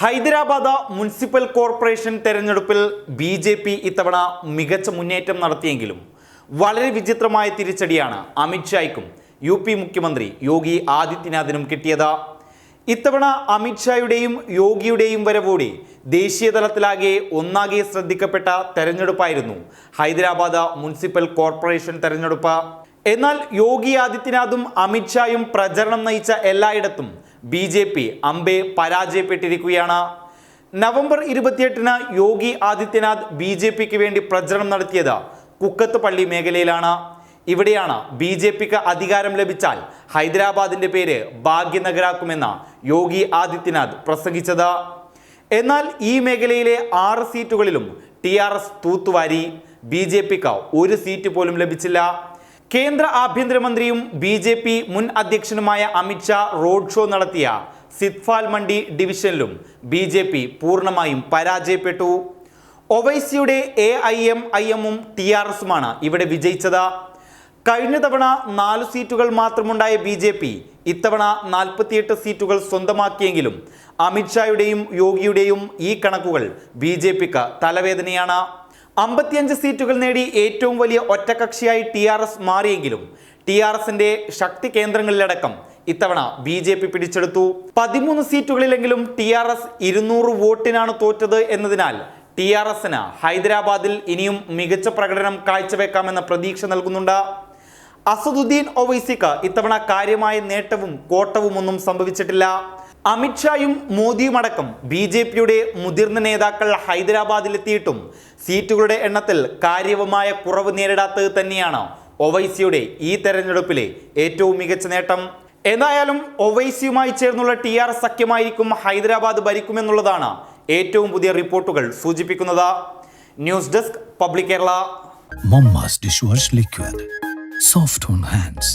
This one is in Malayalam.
ഹൈദരാബാദ് മുനിസിപ്പൽ കോർപ്പറേഷൻ തെരഞ്ഞെടുപ്പിൽ ബി ജെ പി ഇത്തവണ മികച്ച മുന്നേറ്റം നടത്തിയെങ്കിലും വളരെ വിചിത്രമായ തിരിച്ചടിയാണ് അമിത്ഷായ്ക്കും യു പി മുഖ്യമന്ത്രി യോഗി ആദിത്യനാഥിനും കിട്ടിയത്. ഇത്തവണ അമിത്ഷായുടെയും യോഗിയുടെയും വരവോടെ ദേശീയ തലത്തിലാകെ ഒന്നാകെ ശ്രദ്ധിക്കപ്പെട്ട തെരഞ്ഞെടുപ്പായിരുന്നു ഹൈദരാബാദ് മുനിസിപ്പൽ കോർപ്പറേഷൻ തെരഞ്ഞെടുപ്പ്. എന്നാൽ യോഗി ആദിത്യനാഥും അമിത്ഷായും പ്രചരണം നയിച്ച എല്ലായിടത്തും ബി ജെ പി അമ്പെ പരാജയപ്പെട്ടിരിക്കുകയാണ്. നവംബർ ഇരുപത്തിയെട്ടിന് യോഗി ആദിത്യനാഥ് ബി ജെ പിക്ക് വേണ്ടി പ്രചരണം നടത്തിയത് കുക്കത്ത് പള്ളി മേഖലയിലാണ്. ഇവിടെയാണ് ബി ജെ പിക്ക് അധികാരം ലഭിച്ചാൽ ഹൈദരാബാദിന്റെ പേര് ഭാഗ്യനഗരാക്കുമെന്ന് യോഗി ആദിത്യനാഥ് പ്രസംഗിച്ചത്. എന്നാൽ ഈ മേഖലയിലെ ആറ് സീറ്റുകളിലും ടി ആർ എസ് തൂത്തുവാരി ബി ജെ പിക്ക് ഒരു സീറ്റ് പോലും ലഭിച്ചില്ല. കേന്ദ്ര ആഭ്യന്തരമന്ത്രിയും ബി ജെ പി മുൻ അധ്യക്ഷനുമായ അമിത്ഷാ റോഡ് ഷോ നടത്തിയ സിത്ഫാൽ മണ്ഡി ഡിവിഷനിലും ബി ജെ പി പൂർണമായും പരാജയപ്പെട്ടു. ഒവൈസിയുടെ എ ഐ എം ഐ എമ്മും ടി ആർ എസുമാണ് ഇവിടെ വിജയിച്ചത്. കഴിഞ്ഞ തവണ നാല് സീറ്റുകൾ മാത്രമുണ്ടായ ബി ജെ പി ഇത്തവണ നാൽപ്പത്തിയെട്ട് സീറ്റുകൾ സ്വന്തമാക്കിയെങ്കിലും അമിത്ഷായുടെയും യോഗിയുടെയും ഈ കണക്കുകൾ ബി ജെ പിക്ക് തലവേദനയാണ്. അമ്പത്തിയഞ്ച് സീറ്റുകൾ നേടി ഏറ്റവും വലിയ ഒറ്റകക്ഷിയായി ടി ആർ എസ് മാറിയെങ്കിലും ടി ആർ എസിന്റെ ശക്തി കേന്ദ്രങ്ങളിലടക്കം ഇത്തവണ ബി ജെ പി പിടിച്ചെടുത്തു. പതിമൂന്ന് സീറ്റുകളിലെങ്കിലും ടി ആർ എസ് ഇരുന്നൂറ് വോട്ടിനാണ് തോറ്റത് എന്നതിനാൽ ടി ആർ എസിന് ഹൈദരാബാദിൽ ഇനിയും മികച്ച പ്രകടനം കാഴ്ചവെക്കാമെന്ന പ്രതീക്ഷ നൽകുന്നുണ്ട്. അസദുദ്ദീൻ ഒവൈസിക്ക് ഇത്തവണ കാര്യമായ നേട്ടവും കോട്ടവും ഒന്നും സംഭവിച്ചിട്ടില്ല. അമിത്ഷായും മോദിയുമടക്കം ബി ജെ പിയുടെ മുതിർന്ന നേതാക്കൾ ഹൈദരാബാദിലെത്തിയിട്ടും സീറ്റുകളുടെ എണ്ണത്തിൽ കാര്യവുമായ കുറവ് നേരിടാത്തത് തന്നെയാണ് ഒവൈസിയുടെ ഈ തെരഞ്ഞെടുപ്പിലെ ഏറ്റവും മികച്ച നേട്ടം. എന്തായാലും ഒവൈസിയുമായി ചേർന്നുള്ള ടി ആർ സഖ്യമായിരിക്കും ഹൈദരാബാദ് ഭരിക്കുമെന്നുള്ളതാണ് ഏറ്റവും പുതിയ റിപ്പോർട്ടുകൾ സൂചിപ്പിക്കുന്നത്. News desk public Kerala. Liquid. Soft on hands.